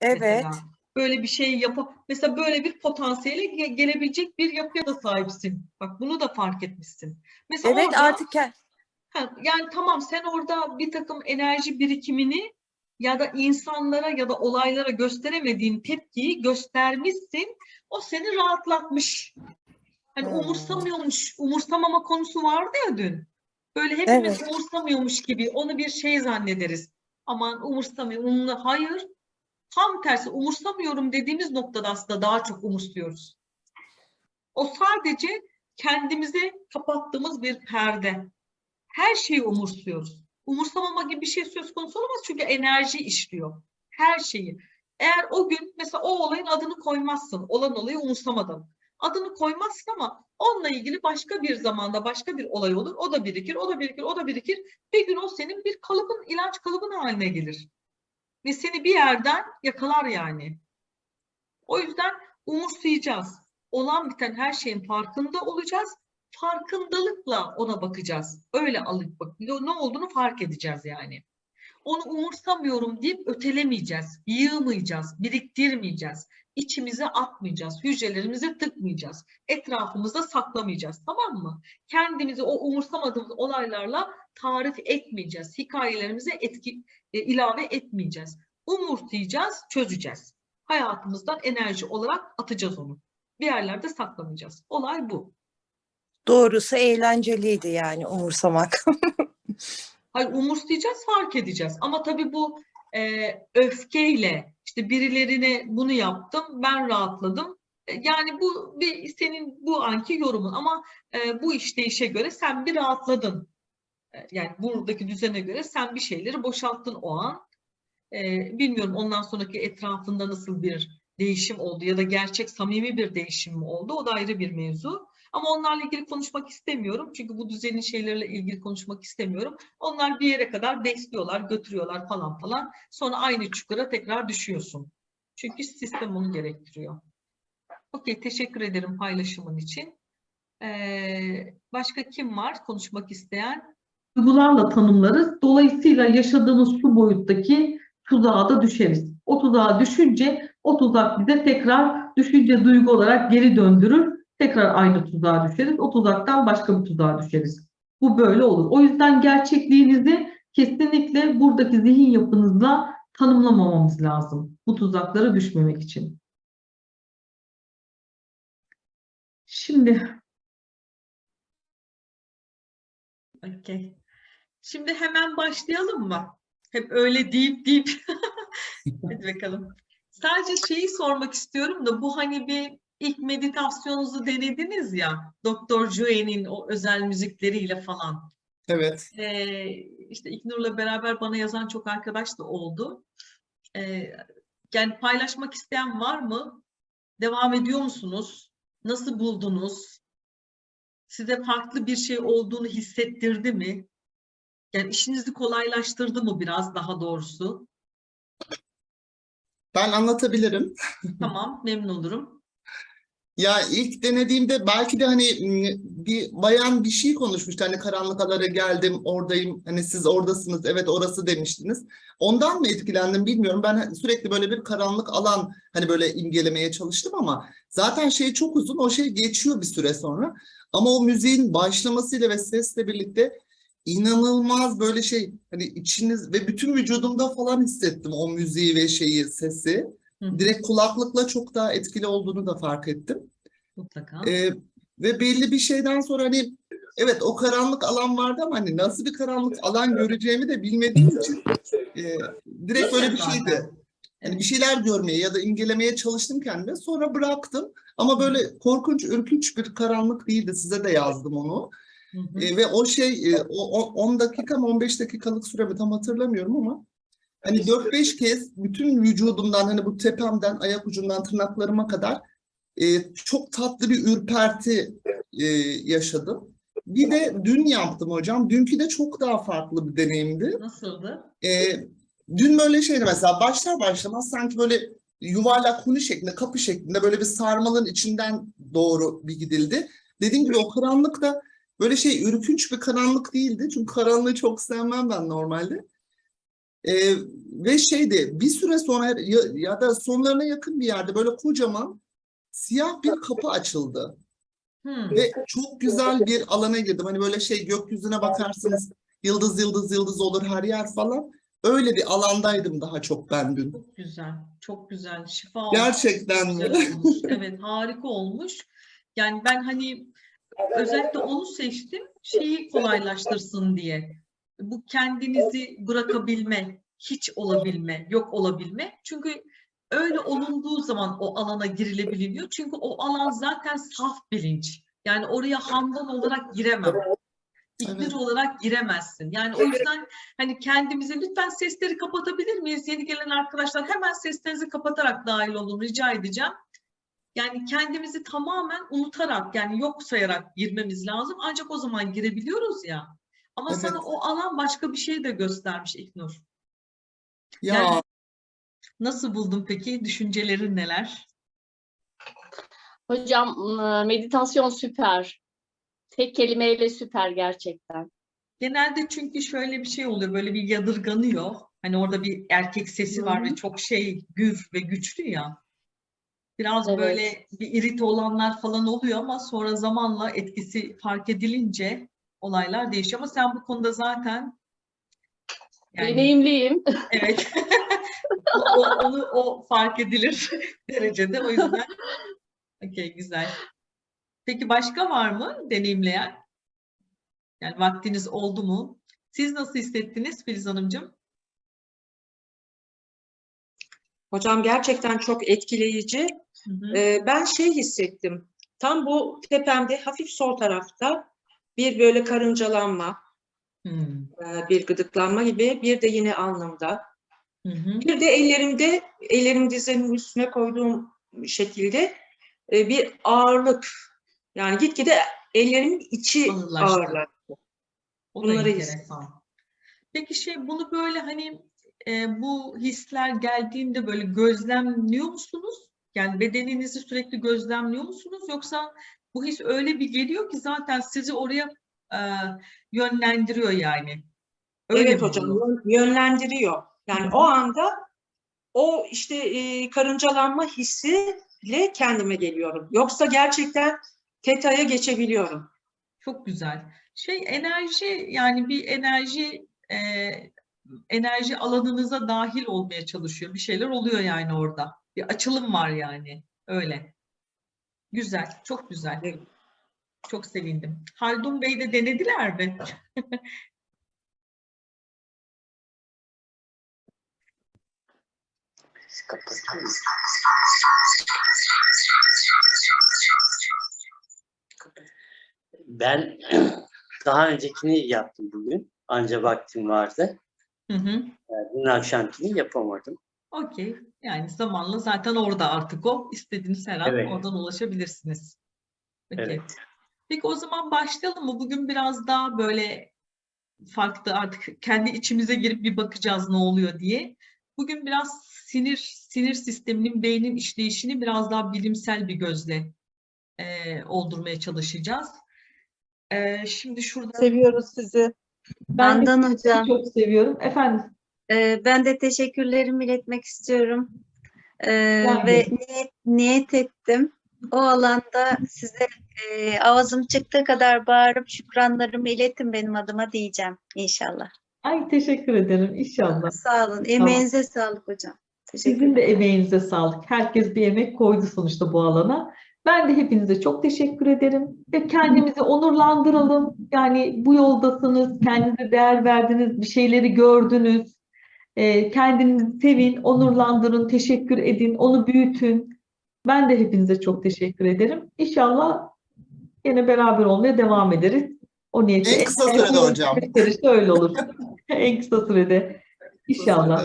Evet. mesela. Böyle bir şey yapıp mesela böyle bir potansiyele ge- gelebilecek bir yapıya da sahipsin. Bak bunu da fark etmişsin. Mesela Evet orada- artık ke- Ha, yani tamam sen orada bir takım enerji birikimini ya da insanlara ya da olaylara gösteremediğin tepkiyi göstermişsin. O seni rahatlatmış. Hani Hmm. umursamıyormuş, umursamama konusu vardı ya dün. Böyle hepimiz Evet. umursamıyormuş gibi onu bir şey zannederiz. Aman umursamıyor. umurla- Hayır. Tam tersi umursamıyorum dediğimiz noktada aslında daha çok umursuyoruz. O sadece kendimize kapattığımız bir perde her şeyi umursuyoruz. Umursamama gibi bir şey söz konusu olamaz çünkü enerji işliyor. Her şeyi. Eğer o gün mesela o olayın adını koymazsın. Olan olayı umursamadın. Adını koymazsın ama onunla ilgili başka bir zamanda başka bir olay olur. O da birikir, o da birikir, o da birikir. Bir gün o senin bir kalıbın, ilaç kalıbın haline gelir. Ve seni bir yerden yakalar yani. O yüzden umursayacağız. Olan biten her şeyin farkında olacağız farkındalıkla ona bakacağız. Öyle alıp bak ne olduğunu fark edeceğiz yani. Onu umursamıyorum deyip ötelemeyeceğiz, yığmayacağız, biriktirmeyeceğiz. içimize atmayacağız, hücrelerimize tıkmayacağız, etrafımızda saklamayacağız tamam mı? Kendimizi o umursamadığımız olaylarla tarif etmeyeceğiz, hikayelerimize etki, e, ilave etmeyeceğiz. Umursayacağız, çözeceğiz. Hayatımızdan enerji olarak atacağız onu. Bir yerlerde saklamayacağız. Olay bu. doğrusu eğlenceliydi yani umursamak. Hayır umursayacağız, fark edeceğiz. Ama tabii bu e, öfkeyle işte birilerine bunu yaptım, ben rahatladım. E, Yani bu bir senin bu anki yorumun ama e, bu işleyişe göre sen bir rahatladın. E, yani buradaki düzene göre sen bir şeyleri boşalttın o an. E, bilmiyorum ondan sonraki etrafında nasıl bir değişim oldu ya da gerçek samimi bir değişim mi oldu? O da ayrı bir mevzu. Ama onlarla ilgili konuşmak istemiyorum. Çünkü bu düzenin şeyleriyle ilgili konuşmak istemiyorum. Onlar bir yere kadar besliyorlar, götürüyorlar falan falan. Sonra aynı çukura tekrar düşüyorsun. Çünkü sistem onu gerektiriyor. Okey, teşekkür ederim paylaşımın için. Ee, başka kim var konuşmak isteyen? Duygularla tanımlarız. Dolayısıyla yaşadığımız şu boyuttaki tuzağa da düşeriz. O tuzağa düşünce o tuzak bize tekrar düşünce duygu olarak geri döndürür. Tekrar aynı tuzağa düşeriz. O tuzaktan başka bir tuzağa düşeriz. Bu böyle olur. O yüzden gerçekliğinizi kesinlikle buradaki zihin yapınızla tanımlamamamız lazım. Bu tuzaklara düşmemek için. Şimdi Okey. Şimdi hemen başlayalım mı? Hep öyle deyip deyip Hadi bakalım. Sadece şeyi sormak istiyorum da bu hani bir ilk meditasyonunuzu denediniz ya Doktor Joe'nin o özel müzikleriyle falan. Evet. Ee, işte İknur'la beraber bana yazan çok arkadaş da oldu. Ee, yani paylaşmak isteyen var mı? Devam ediyor musunuz? Nasıl buldunuz? Size farklı bir şey olduğunu hissettirdi mi? Yani işinizi kolaylaştırdı mı biraz daha doğrusu? Ben anlatabilirim. Tamam, memnun olurum. Ya ilk denediğimde belki de hani bir bayan bir şey konuşmuştu. Hani karanlıklara geldim, oradayım. Hani siz oradasınız. Evet orası demiştiniz. Ondan mı etkilendim bilmiyorum. Ben sürekli böyle bir karanlık alan hani böyle imgelemeye çalıştım ama zaten şey çok uzun. O şey geçiyor bir süre sonra. Ama o müziğin başlamasıyla ve sesle birlikte inanılmaz böyle şey hani içiniz ve bütün vücudumda falan hissettim o müziği ve şeyi, sesi. Hı Direkt kulaklıkla çok daha etkili olduğunu da fark ettim. Mutlaka. Ee, ve belli bir şeyden sonra hani evet o karanlık alan vardı ama hani nasıl bir karanlık alan göreceğimi de bilmediğim için e, direkt böyle bir şeydi. Hani bir şeyler görmeye ya da imgelemeye çalıştım kendime. Sonra bıraktım. Ama böyle korkunç, ürkünç bir karanlık değildi. Size de yazdım onu. Hı hı. E, ve o şey e, o, o 10 dakika mı 15 dakikalık süremi tam hatırlamıyorum ama hani 4-5 kez bütün vücudumdan hani bu tepemden ayak ucundan tırnaklarıma kadar e, çok tatlı bir ürperti e, yaşadım. Bir de dün yaptım hocam. Dünkü de çok daha farklı bir deneyimdi. Nasıldı? E, dün böyle şeydi mesela başlar başlamaz sanki böyle yuvarlak huni şeklinde, kapı şeklinde böyle bir sarmalın içinden doğru bir gidildi. Dediğim gibi o karanlık da böyle şey ürkünç bir karanlık değildi. Çünkü karanlığı çok sevmem ben normalde. Ee, ve şeydi bir süre sonra ya, ya da sonlarına yakın bir yerde böyle kocaman siyah bir kapı açıldı. Hmm. Ve çok güzel bir alana girdim. Hani böyle şey gökyüzüne bakarsınız yıldız yıldız yıldız olur her yer falan. Öyle bir alandaydım daha çok ben dün. Çok güzel, çok güzel. Şifa olmuş, Gerçekten mi? olmuş. Evet, harika olmuş. Yani ben hani özellikle onu seçtim, şeyi kolaylaştırsın diye. Bu kendinizi bırakabilme, hiç olabilme, yok olabilme. Çünkü öyle olunduğu zaman o alana girilebiliyor. Çünkü o alan zaten saf bilinç. Yani oraya hamdan olarak giremem. İkbir Evet. olarak giremezsin. Yani o yüzden hani kendimize lütfen sesleri kapatabilir miyiz? Yeni gelen arkadaşlar hemen seslerinizi kapatarak dahil olun rica edeceğim. Yani kendimizi tamamen unutarak yani yok sayarak girmemiz lazım. Ancak o zaman girebiliyoruz ya. Ama Evet. sana o alan başka bir şey de göstermiş İknur. Ya Yani- Nasıl buldun peki? Düşüncelerin neler? Hocam ıı, meditasyon süper. Tek kelimeyle süper gerçekten. Genelde çünkü şöyle bir şey oluyor, böyle bir yadırganıyor. Hani orada bir erkek sesi var ve çok şey gür ve güçlü ya. Biraz Evet. böyle bir irite olanlar falan oluyor ama sonra zamanla etkisi fark edilince olaylar değişiyor. Ama sen bu konuda zaten yani Deneyimliyim. evet o, onu o fark edilir derecede. O yüzden okey güzel. Peki başka var mı deneyimleyen? Yani vaktiniz oldu mu? Siz nasıl hissettiniz Filiz Hanımcığım? Hocam gerçekten çok etkileyici. Hı hı. Ee, ben şey hissettim. Tam bu tepemde hafif sol tarafta bir böyle karıncalanma, Hmm. e, bir gıdıklanma gibi bir de yine alnımda. Hı hı. Bir de ellerimde, ellerim dizlerimin üstüne koyduğum şekilde e, bir ağırlık. Yani gitgide ellerimin içi Ağırlaştı. ağırlaştı. O da Bunları enteresan. Peki şey bunu böyle hani e, bu hisler geldiğinde böyle gözlemliyor musunuz? Yani bedeninizi sürekli gözlemliyor musunuz? Yoksa bu his öyle bir geliyor ki zaten sizi oraya e, yönlendiriyor yani. Öyle Evet mi hocam yönlendiriyor. Yani o anda o işte e, karıncalanma hissiyle kendime geliyorum. Yoksa gerçekten teta'ya geçebiliyorum. Çok güzel. Şey enerji yani bir enerji e, enerji alanınıza dahil olmaya çalışıyor. Bir şeyler oluyor yani orada. Bir açılım var yani. Öyle. Güzel. Çok güzel. Evet. Çok sevindim. Haldun Bey de denediler mi? Ben daha öncekini yaptım bugün. Anca vaktim vardı. Hı hı. Yani Dün akşamkini yapamadım. Okey. Yani zamanla zaten orada artık o. İstediğiniz her an Evet. oradan ulaşabilirsiniz. Okey. Evet. Peki o zaman başlayalım mı? Bugün biraz daha böyle farklı artık kendi içimize girip bir bakacağız ne oluyor diye. Bugün biraz sinir sinir sisteminin beynin işleyişini biraz daha bilimsel bir gözle eee, oldurmaya çalışacağız. Eee, şimdi şurada Seviyoruz sizi. Ben de Handan Hocam, çok seviyorum. Efendim e, ben de teşekkürlerimi iletmek istiyorum. E, Ben ve de. niyet, niyet ettim. O alanda size e, ağzım çıktığı kadar bağırıp şükranlarımı iletin benim adıma diyeceğim inşallah. ay teşekkür ederim inşallah. Sağ olun. Emeğinize sağlık hocam. Sizin de emeğinize sağlık. Herkes bir emek koydu sonuçta bu alana. Ben de hepinize çok teşekkür ederim ve kendimizi onurlandıralım. Yani bu yoldasınız, kendinize değer verdiniz, bir şeyleri gördünüz. Ee, kendinizi sevin, onurlandırın, teşekkür edin, onu büyütün. Ben de hepinize çok teşekkür ederim. İnşallah yine beraber olmaya devam ederiz. O niyeti En kısa sürede hocam. gösterişte öyle olur. en kısa sürede. İnşallah.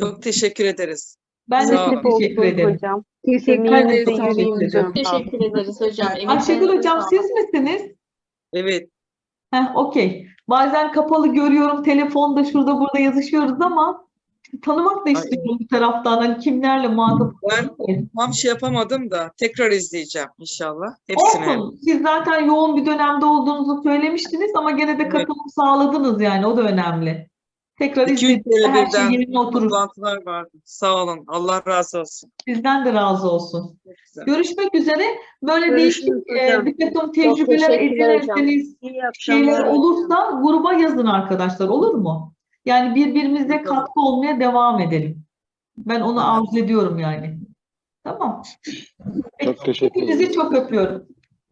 Çok teşekkür ederiz. Ben de Sağ çok olun. teşekkür ederim. hocam. Teşekkür ederim. teşekkür ederim. Teşekkür ederiz hocam. Ayşegül Hocam siz misiniz? Evet, Heh, okey. Bazen kapalı görüyorum, telefonda şurada burada yazışıyoruz ama tanımak da istiyorum bir taraftan. Hani kimlerle muhatap ben oluyoruz? tam şey yapamadım da tekrar izleyeceğim inşallah. Hepsini. Olsun. Siz zaten yoğun bir dönemde olduğunuzu söylemiştiniz ama gene de Evet. katılım sağladınız yani o da önemli. Tekrar 200 izlediğinizde her şey birden yerine oturur. toplantılar vardı. Sağ olun. Allah razı olsun. Sizden de razı olsun. Çok güzel. Görüşmek üzere. Böyle Görüşürüz değişik e, hocam. bir takım tecrübeler teşekkürler hocam. edinirseniz, İyi şeyler akşamlar. olursa gruba yazın arkadaşlar olur mu? Yani birbirimize katkı olmaya devam edelim. Ben onu arzu ediyorum yani. Tamam. Çok teşekkür Hepinizi ederim. çok öpüyorum.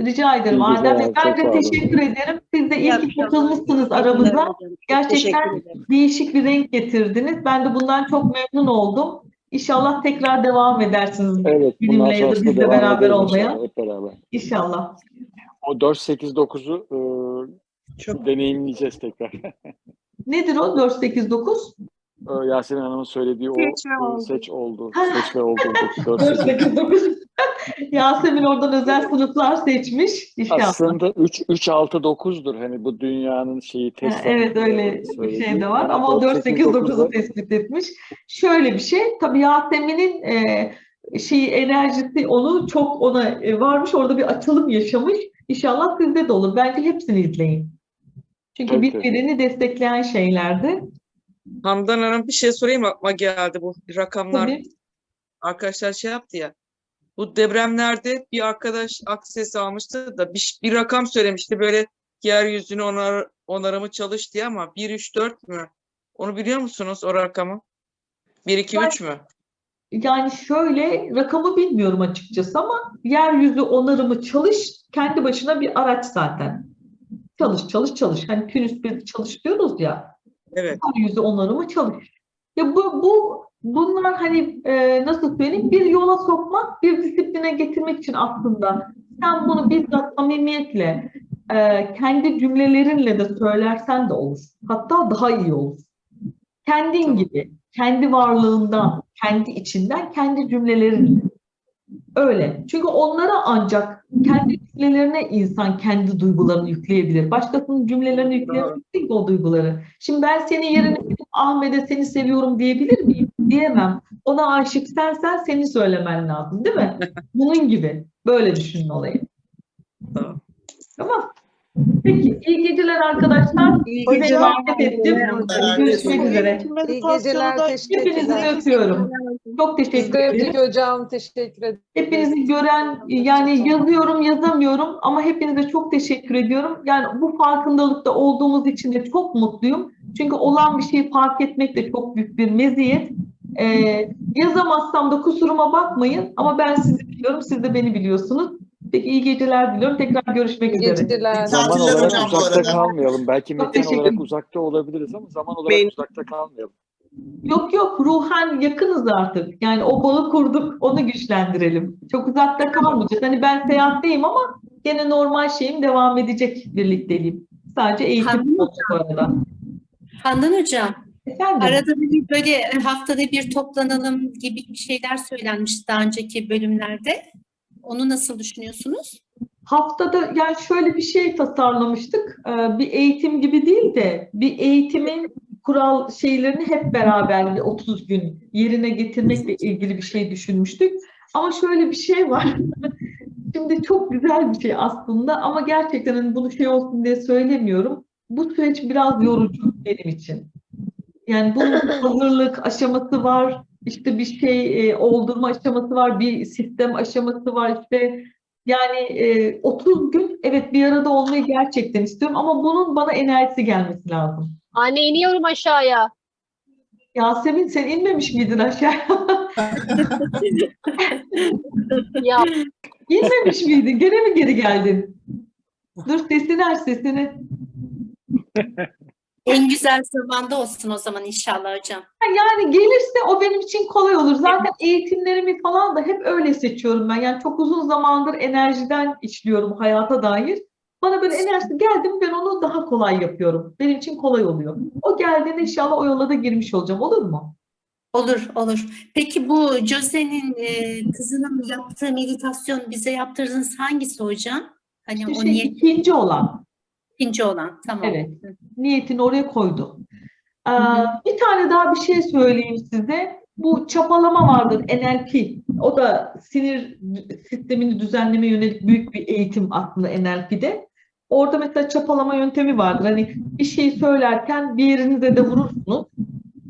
Rica ederim. Adem Bey ben çok de teşekkür ederim. Siz de İyi ki katılmışsınız aramıza. Gerçekten değişik bir renk getirdiniz. Ben de bundan çok memnun oldum. İnşallah tekrar devam edersiniz Evet, benimle ya da bizle beraber olmaya. inşallah hep beraber. İnşallah. O 4 8 9'u e, deneyimleyeceğiz tekrar. Nedir o 489? E, Yasemin Hanım'ın söylediği o Seç e, oldu. seç oldu. Seç ve oldu. 4 8 489. Yasemin oradan özel sınıflar seçmiş. İnşallah. Aslında 3 3 6 9'dur. Hani bu dünyanın şeyi Ha, test Evet öyle bir söylediği. şey de var ama o 4, 8, 9'da 489'u tespit etmiş. Şöyle bir şey tabii Yasemin'in e, şeyi enerjisi onu çok ona e, varmış orada bir açılım yaşamış. İnşallah sizde de olur. Bence hepsini izleyin. Çünkü tabii. birbirini destekleyen şeylerdi. Handan Hanım bir şey sorayım aklıma geldi bu rakamlar. Tabii. Arkadaşlar şey yaptı ya. Bu depremlerde bir arkadaş akses almıştı da bir, bir rakam söylemişti böyle yeryüzünü onar, onarımı çalış diye ama 1 3 4 mü? Onu biliyor musunuz o rakamı? 1 2 3 mü? Yani şöyle rakamı bilmiyorum açıkçası ama yeryüzü onarımı çalış kendi başına bir araç zaten. Çalış çalış çalış. Hani Tünüs bir çalış diyoruz ya. Evet. Yeryüzü onarımı çalış. Ya bu bu bunlar hani e, nasıl söyleyeyim bir yola sokmak, bir disipline getirmek için aslında sen bunu bizzat samimiyetle e, kendi cümlelerinle de söylersen de olur. Hatta daha iyi olur. Kendin gibi, kendi varlığından, kendi içinden, kendi cümlelerinle. Öyle. Çünkü onlara ancak kendi cümlelerine insan kendi duygularını yükleyebilir. Başkasının cümlelerine yükleyemez ki o duyguları. Şimdi ben senin yerine Ahmet'e seni seviyorum diyebilir miyim? Diyemem. Ona aşık sensen seni söylemen lazım değil mi? Bunun gibi. Böyle düşünün olayı. Tamam. Tamam. Peki. iyi geceler arkadaşlar. İyi geceler. ettim. Görüşmek üzere. İyi geceler, Hepinizi öpüyorum. Çok teşekkür de ederim. hocam, teşekkür ederim. Hepinizi gören yani yazıyorum yazamıyorum ama hepinize çok teşekkür ediyorum. Yani bu farkındalıkta olduğumuz için de çok mutluyum. Çünkü olan bir şeyi fark etmek de çok büyük bir meziyet. Ee, yazamazsam da kusuruma bakmayın ama ben sizi biliyorum, siz de beni biliyorsunuz. Peki iyi geceler diliyorum. Tekrar görüşmek İyi üzere. geceler. Zaman Tatiller olarak hocam bu uzakta arada. kalmayalım. Belki Çok mekan teşekkür olarak ederim. uzakta olabiliriz ama zaman olarak Benim- uzakta kalmayalım. Yok yok ruhen yakınız artık. Yani o bağı kurduk, onu güçlendirelim. Çok uzakta kalmayacağız. Hani ben seyahatteyim ama gene normal şeyim devam edecek birlikteliğim. Sadece eğitim Hanım olacak bu arada. Handan Hocam, Efendim? arada bir böyle haftada bir toplanalım gibi bir şeyler söylenmişti daha önceki bölümlerde. Onu nasıl düşünüyorsunuz? Haftada yani şöyle bir şey tasarlamıştık. Ee, Bir eğitim gibi değil de bir eğitimin kural şeylerini hep beraber bir 30 gün yerine getirmekle ilgili bir şey düşünmüştük. Ama şöyle bir şey var. Şimdi çok güzel bir şey aslında ama gerçekten hani bunu şey olsun diye söylemiyorum. Bu süreç biraz yorucu benim için. Yani bunun hazırlık aşaması var, işte bir şey e, oldurma aşaması var, bir sistem aşaması var, işte yani e, 30 gün evet bir arada olmayı gerçekten istiyorum ama bunun bana enerjisi gelmesi lazım. Anne iniyorum aşağıya. Yasemin sen inmemiş miydin aşağıya? Ya İnmemiş miydin? Gene mi geri geldin? Dur sesini aç sesini. En güzel zamanda olsun o zaman inşallah hocam. Yani gelirse o benim için kolay olur. Zaten eğitimlerimi falan da hep öyle seçiyorum ben. Yani çok uzun zamandır enerjiden işliyorum hayata dair. Bana böyle enerjisi geldi mi ben onu daha kolay yapıyorum. Benim için kolay oluyor. O geldiğinde inşallah o yola da girmiş olacağım. Olur mu? Olur, olur. Peki bu Jose'nin e, kızının yaptığı meditasyon bize yaptırdığınız hangisi hocam? Hani İşte o şey, niyet ikinci olan. İkinci olan. Tamam. Evet. Niyetini oraya koydu. Ee, bir tane daha bir şey söyleyeyim size. Bu çapalama vardır NLP. O da sinir sistemini düzenleme yönelik büyük bir eğitim aslında NLP'de. Orada mesela çapalama yöntemi vardır. Hani bir şey söylerken bir yerinize de vurursunuz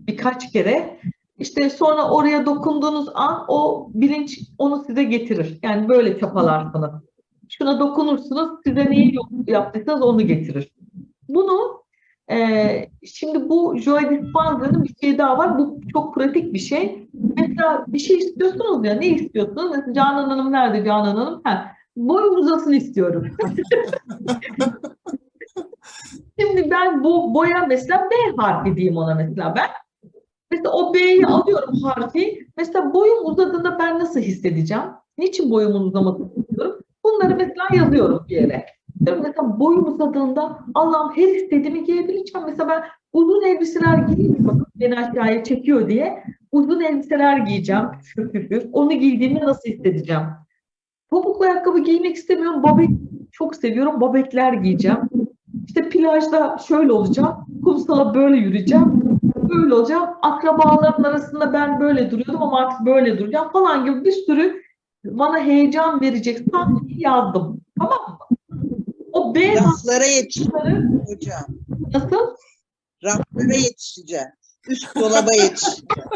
birkaç kere. İşte sonra oraya dokunduğunuz an o bilinç onu size getirir. Yani böyle çapalarsınız. Şuna dokunursunuz, size neyi yaptıysanız onu getirir. Bunu eee, şimdi bu Joy Dispenza'nın bir şey daha var. Bu çok pratik bir şey. Mesela bir şey istiyorsunuz ya, ne istiyorsunuz? Mesela Canan Hanım nerede Canan Hanım? Ha, boyum uzasın istiyorum. Şimdi ben bu boya mesela B harfi diyeyim ona mesela ben. Mesela o B'yi alıyorum harfi. Mesela boyum uzadığında ben nasıl hissedeceğim? Niçin boyumun uzamasını istiyorum? Bunları mesela yazıyorum bir yere. Mesela boyum uzadığında Allah'ım her istediğimi giyebileceğim. Mesela ben uzun elbiseler giyeyim? Bakın beni aşağıya çekiyor diye. Uzun elbiseler giyeceğim. Püfür püfür. Onu giydiğimde nasıl hissedeceğim? Topuklu ayakkabı giymek istemiyorum. Babet çok seviyorum. Babetler giyeceğim. İşte plajda şöyle olacağım. Kumsala böyle yürüyeceğim. Böyle olacağım. Akrabaların arasında ben böyle duruyordum ama artık böyle duracağım falan gibi bir sürü bana heyecan verecek sahneyi yazdım. Tamam mı? O B Raflara yetişeceğim hocam. nasıl? Raflara yetişeceğim. Üst dolaba yetişeceğim.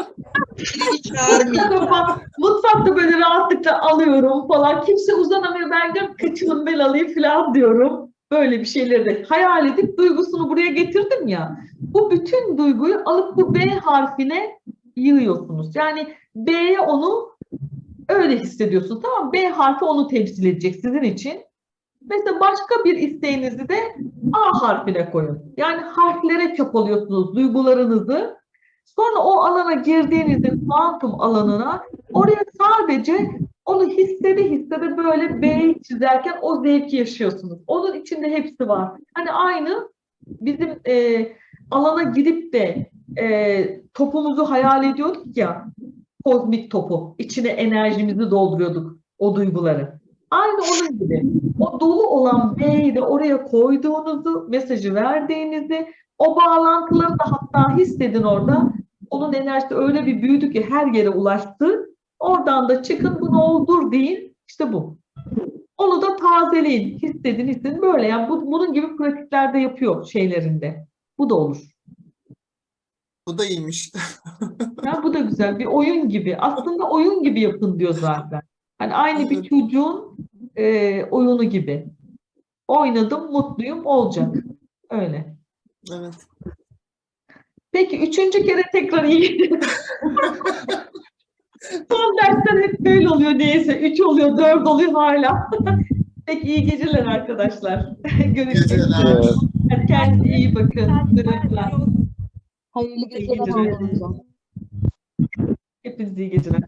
Mutfakta, mutfakta böyle rahatlıkla alıyorum falan. Kimse uzanamıyor. Ben diyorum kıçımın bel alayım falan diyorum. Böyle bir şeyleri de hayal edip duygusunu buraya getirdim ya. Bu bütün duyguyu alıp bu B harfine yığıyorsunuz. Yani B'ye onu öyle hissediyorsunuz. Tamam? B harfi onu temsil edecek sizin için. Mesela başka bir isteğinizi de A harfine koyun. Yani harflere çapalıyorsunuz duygularınızı. Sonra o alana girdiğinizde kuantum alanına oraya sadece onu hissede hissede böyle B'yi çizerken o zevki yaşıyorsunuz. Onun içinde hepsi var. Hani aynı bizim e, alana gidip de e, topumuzu hayal ediyorduk ya kozmik topu. içine enerjimizi dolduruyorduk o duyguları. Aynı onun gibi. O dolu olan B'yi de oraya koyduğunuzu, mesajı verdiğinizi, o bağlantıları da hatta hissedin orada. Onun enerjisi öyle bir büyüdü ki her yere ulaştı. Oradan da çıkın bunu oldur deyin. İşte bu. Onu da tazeleyin. Hissedin, hissedin. Böyle yani bu, bunun gibi pratiklerde yapıyor şeylerinde. Bu da olur. Bu da iyiymiş. Ya bu da güzel. Bir oyun gibi. Aslında oyun gibi yapın diyor zaten. Hani aynı bir çocuğun e, oyunu gibi. Oynadım, mutluyum, olacak. Öyle. Evet. Peki üçüncü kere tekrar iyi. Son dersler hep böyle oluyor neyse. Üç oluyor, dört oluyor hala. Peki iyi geceler arkadaşlar. Görüşmek üzere. Kendinize iyi bakın. Görüşürüz. Hayırlı İyi geceler geceler. hocam. Hepinize iyi geceler.